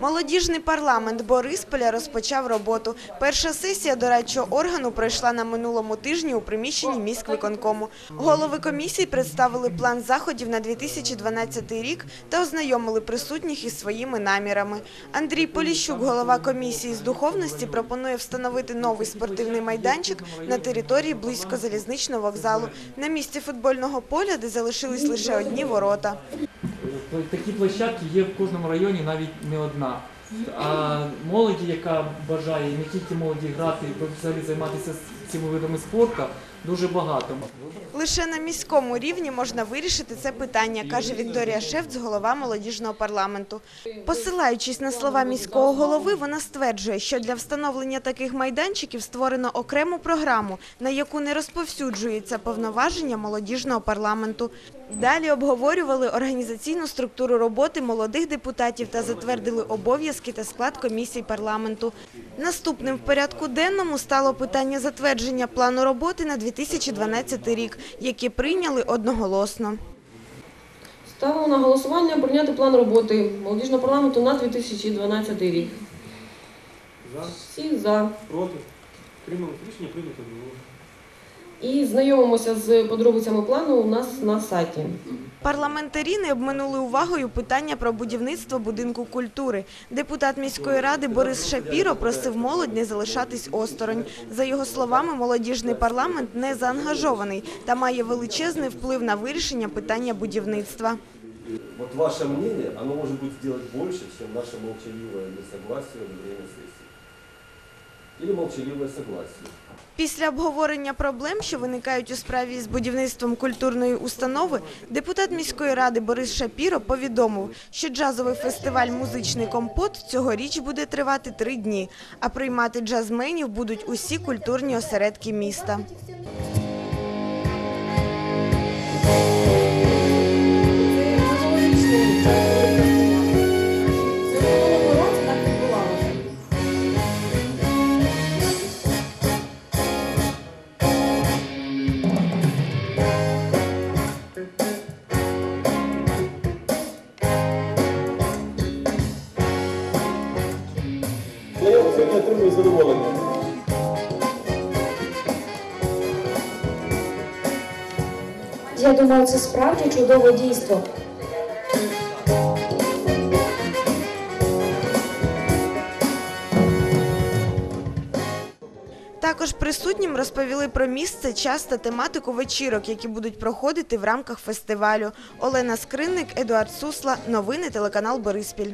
Молодіжний парламент Борисполя розпочав роботу. Перша сесія дорадчого органу пройшла на минулому тижні у приміщенні міськвиконкому. Голови комісій представили план заходів на 2012 рік та ознайомили присутніх із своїми намірами. Андрій Поліщук, голова комісії з духовності, пропонує встановити новий спортивний майданчик на території близько залізничного вокзалу, на місці футбольного поля, де залишились лише одні ворота. Такі площадки є в кожному районі, навіть не одна. А молоді, яка бажає не тільки молоді грати, взагалі займатися цими видами спорту, дуже багато. Лише на міському рівні можна вирішити це питання, каже Вікторія Шефц, голова молодіжного парламенту. Посилаючись на слова міського голови, вона стверджує, що для встановлення таких майданчиків створено окрему програму, на яку не розповсюджується повноваження молодіжного парламенту. Далі обговорювали організаційну структуру роботи молодих депутатів та затвердили обов'язки та склад комісій парламенту. Наступним в порядку денному стало питання затвердження плану роботи на 2012 рік, яке прийняли одноголосно. Ставимо на голосування прийняти план роботи молодіжного парламенту на 2012 рік. За, Всі за. проти. Тримали рішення прийнято було. І знайомимося з подробицями плану у нас на сайті. Парламентарі не обминули увагою питання про будівництво будинку культури. Депутат міської ради Борис Шапіро просив молодь не залишатись осторонь. За його словами, молодіжний парламент не заангажований та має величезний вплив на вирішення питання будівництва. Вот ваше мнение, оно может быть сделать больше, чем наше молчаливое несогласие во время. Или молчаливое согласие. Після обговорення проблем, що виникають у справі з будівництвом культурної установи, депутат міської ради Борис Шапіро повідомив, що джазовий фестиваль «Музичний компот» цьогоріч буде тривати три дні, а приймати джазменів будуть усі культурні осередки міста. Сьогодні задоволення. Я думаю, це справді чудове дійство. Також присутнім розповіли про місце, час та тематику вечірок, які будуть проходити в рамках фестивалю. Олена Скринник, Едуард Сусла. Новини телеканал Бориспіль.